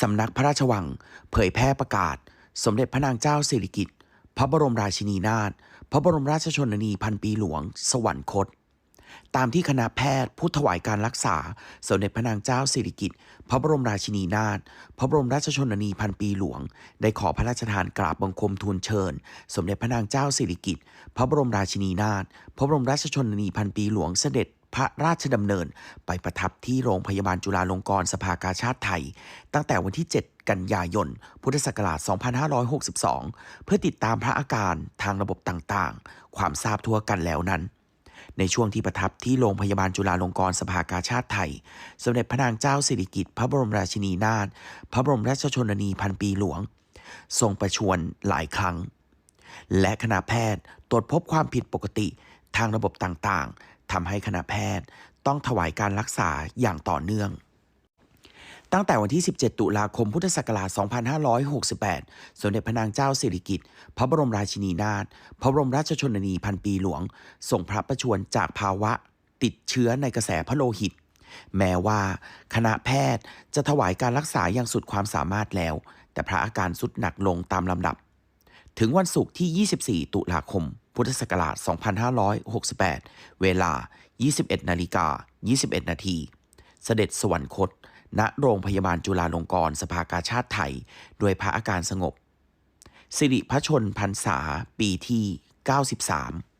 สำนักพระราชวัง เผยแพร่ประกาศ สมเด็จพระนางเจ้าสิริกิติ์พระบรมราชินีนาถพระบรมราชชนนีพันปีหลวง สวรรคต ตามที่คณะแพทย์ผู้ถวายการรักษา สมเด็จพระนางเจ้าสิริกิติ์พระบรมราชินีนาถพระบรมราชชนนีพันปีหลวง ได้ขอพระราชทานกราบบังคมทูลเชิญ สมเด็จพระนางเจ้าสิริกิติ์พระบรมราชินีนาถพระบรมราชชนนีพันปีหลวงเสด็จ พระราชดำเนิน ไปประทับที่โรงพยาบาลจุฬาลงกรณ์สภากาชาติไทย ตั้งแต่วันที่ 7 กันยายน พุทธศักราช 2562 เพื่อติดตามพระอาการทางระบบต่างๆ ความทราบทั่วกันแล้วนั้น ในช่วงที่ประทับที่โรงพยาบาลจุฬาลงกรณ์สภากาชาติไทย สมเด็จพระนางเจ้าสิริกิติ์พระบรมราชินีนาถพระบรมราชชนนีพันปีหลวง ทรงประชวรหลายครั้งและคณะแพทย์ตรวจพบความผิดปกติทางระบบต่างๆ ทำให้คณะแพทย์ต้องถวายการรักษาอย่างต่อเนื่อง ตั้งแต่วันที่ 17 ตุลาคมพุทธศักราช 2568 สมเด็จพระนางเจ้าสิริกิติ์พระบรมราชินีนาถพระบรมราชชนนีพันปีหลวงทรงพระประชวรจากภาวะติดเชื้อในกระแสพระโลหิต แม้ว่าคณะแพทย์จะถวายการรักษาอย่างสุดความสามารถแล้ว แต่พระอาการสุดหนักลงตามลำดับ ถึงวันศุกร์ที่ 24 ตุลาคม พุทธศักราช 2568 เวลา 21 นาฬิกา 21 นาที เสด็จสวรรคต ณ โรงพยาบาลจุฬาลงกรณ์สภากาชาติไทย โดยพระอาการสงบ สิริพระชนพรรษา ปีที่ 93